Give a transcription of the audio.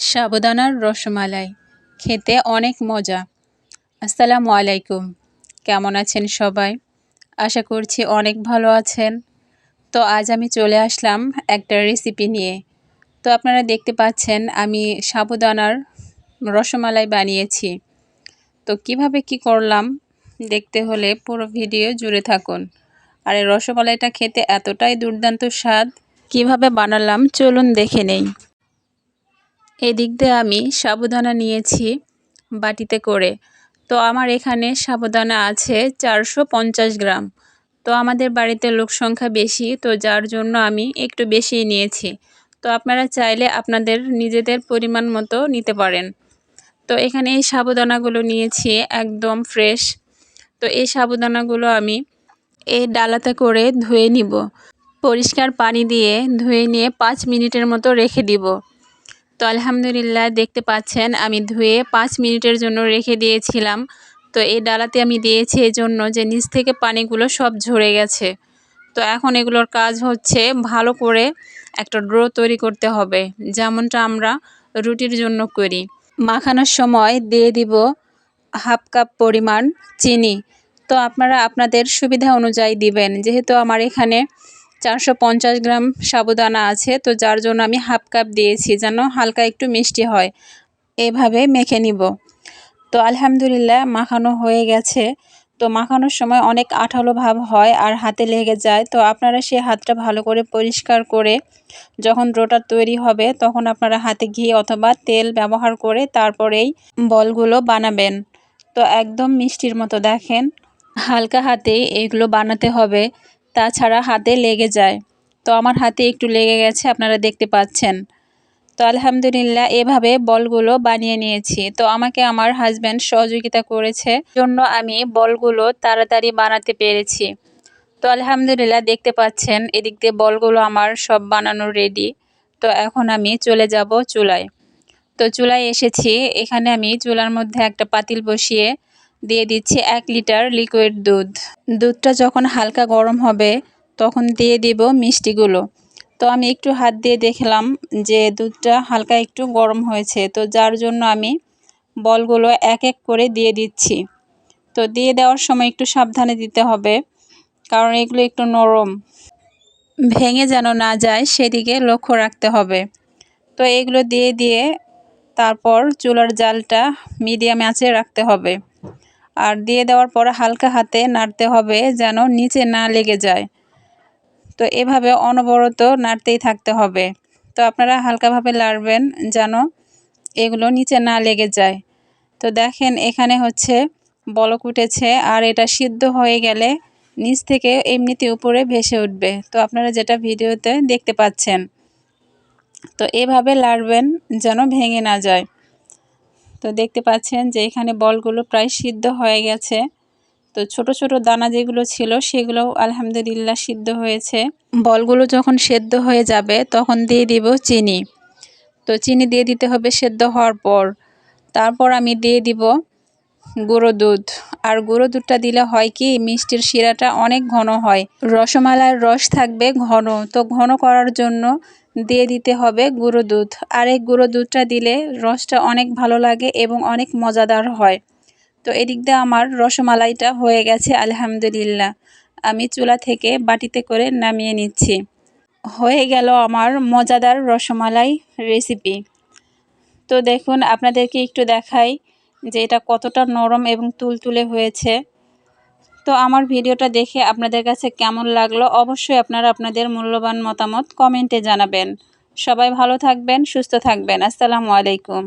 সাবুদানার রসমালাই। খেতে অনেক মজা। আসসালামু আলাইকুম। কেমন আছেন সবাই? আশা করছি অনেক ভালো আছেন। তো আজ আমি চলে আসলাম একটা রেসিপি নিয়ে। তো আপনারা দেখতে পাচ্ছেন আমি সাবুদানার রসমালাই বানিয়েছি। তো কীভাবে কি করলাম দেখতে হলে পুরো ভিডিও জুড়ে থাকুন। আর এই রসমালাইটা খেতে এতটাই দুর্দান্ত স্বাদ। কীভাবে বানালাম চলুন দেখে নেই। এদিক দিয়ে আমি সাবুদানা নিয়েছি বাটিতে করে। তো আমার এখানে সাবুদানা আছে চারশো পঞ্চাশ গ্রাম। তো আমাদের বাড়িতে লোক সংখ্যা বেশি, তো যার জন্য আমি একটু বেশি নিয়েছি। তো আপনারা চাইলে আপনাদের নিজেদের পরিমাণ মতো নিতে পারেন। তো এখানে এই সাবুদানাগুলো নিয়েছি একদম ফ্রেশ। তো এই সাবুদানাগুলো আমি এই ডালাতে করে ধুয়ে নিব। পরিষ্কার পানি দিয়ে ধুয়ে নিয়ে পাঁচ মিনিটের মতো রেখে দিব। তো আলহামদুলিল্লাহ দেখতে পাচ্ছেন, আমি ধুয়ে পাঁচ মিনিটের জন্য রেখে দিয়েছিলাম। তো এই ডালাতে আমি দিয়েছি এই জন্য যে নিচ থেকে পানিগুলো সব ঝরে গেছে। তো এখন এগুলোর কাজ হচ্ছে ভালো করে একটা ড্রো তৈরি করতে হবে, যেমনটা আমরা রুটির জন্য করি। মাখানোর সময় দিয়ে দিব হাফ কাপ পরিমাণ চিনি। তো আপনারা আপনাদের সুবিধা অনুযায়ী দিবেন, যেহেতু আমার এখানে চারশো পঞ্চাশ গ্রাম সাবুদানা আছে, তো যার জন্য আমি হাফ কাপ দিয়েছি যেন হালকা একটু মিষ্টি হয়। এভাবে মেখে নিব। তো আলহামদুলিল্লাহ মাখানো হয়ে গেছে। তো মাখানোর সময় অনেক আঠালো ভাব হয় আর হাতে লেগে যায়। তো আপনারা সেই হাতটা ভালো করে পরিষ্কার করে যখন রোটা তৈরি হবে তখন আপনারা হাতে ঘি অথবা তেল ব্যবহার করে তারপরেই বলগুলো বানাবেন। তো একদম মিষ্টির মতো দেখেন, হালকা হাতেই এগুলো বানাতে হবে। তাছাড়া হাতে লেগে যায়। তো আমার হাতে একটু লেগে গেছে, আপনারা দেখতে পাচ্ছেন। তো আলহামদুলিল্লাহ, এভাবে বলগুলো বানিয়ে নিয়েছি। তো আমাকে আমার হাজব্যান্ড সহযোগিতা করেছে জন্য আমি বলগুলো তাড়াতাড়ি বানাতে পেরেছি। তো আলহামদুলিল্লাহ, দেখতে পাচ্ছেন, এদিক দিয়ে বলগুলো আমার সব বানানো রেডি তো এখন আমি চলে যাব চুলায়। তো চুলায় এসেছি, এখানে আমি চুলার মধ্যে একটা পাতিল বসিয়ে দিয়ে দিচ্ছি এক লিটার লিকুইড দুধ। দুধটা যখন হালকা গরম হবে, তখন দিয়ে দিব মিষ্টিগুলো। তো আমি একটু হাত দিয়ে দেখলাম যে দুধটা হালকা একটু গরম হয়েছে, তো যার জন্য আমি বলগুলো এক এক করে দিয়ে দিচ্ছি। তো দিয়ে দেওয়ার সময় একটু সাবধানে দিতে হবে, কারণ এগুলো একটু নরম। ভেঙে যেন না যায়, সেদিকে লক্ষ্য রাখতে হবে। তো এগুলো দিয়ে দিয়ে তারপর চুলার জালটা মিডিয়াম আঁচে রাখতে হবে। আর দিয়ে দেওয়ার পর হালকা হাতে নাড়তে হবে যেন নিচে না লেগে যায়। তো এভাবে অনবরত নাড়তেই থাকতে হবে। তো আপনারা হালকাভাবে লাড়বেন যেন এগুলো নিচে না লেগে যায়। তো দেখেন এখানে হচ্ছে বলক উঠেছে আর এটা সিদ্ধ হয়ে গেলে নিচ থেকে এমনিতে উপরে ভেসে উঠবে। তো আপনারা যেটা ভিডিওতে দেখতে পাচ্ছেন। তো এভাবে লাড়বেন যেন ভেঙে না যায়। তো দেখতে পাচ্ছেন যে এখানে বলগুলো প্রায় সিদ্ধ হয়ে গেছে। তো ছোট ছোট দানা যেগুলো ছিল সেগুলো আলহামদুলিল্লাহ সিদ্ধ হয়েছে। বলগুলো যখন সেদ্ধ হয়ে যাবে তখন দিয়ে দিব চিনি। তো চিনি দিয়ে দিতে হবে সেদ্ধ হওয়ার পর। তারপর আমি দিয়ে দিব গুঁড়ো দুধ। আর গুঁড়ো দুধটা দিলে হয় কি, মিষ্টির শিরাটা অনেক ঘন হয়। রসমালাইয়ের রস থাকবে ঘন। তো ঘন করার জন্য দিয়ে দিতে হবে গুঁড়ো দুধ। আর এই গুঁড়ো দুধটা দিলে রসটা অনেক ভালো লাগে এবং অনেক মজাদার হয়। তো এদিক দিয়ে আমার রসমালাইটা হয়ে গেছে, আলহামদুলিল্লাহ। আমি চুলা থেকে বাটিতে করে নামিয়ে নিচ্ছি। হয়ে গেল আমার মজাদার রসমালাই রেসিপি। তো দেখুন, আপনাদেরকে একটু দেখাই যে এটা কতটা নরম এবং তুলতুলে হয়েছে। তো আমার ভিডিওটা দেখে আপনাদের কাছে কেমন লাগল? অবশ্যই আপনারা আপনাদের মূল্যবান মতামত কমেন্টে জানাবেন। সবাই ভালো থাকবেন, সুস্থ থাকবেন। আসসালামু আলাইকুম।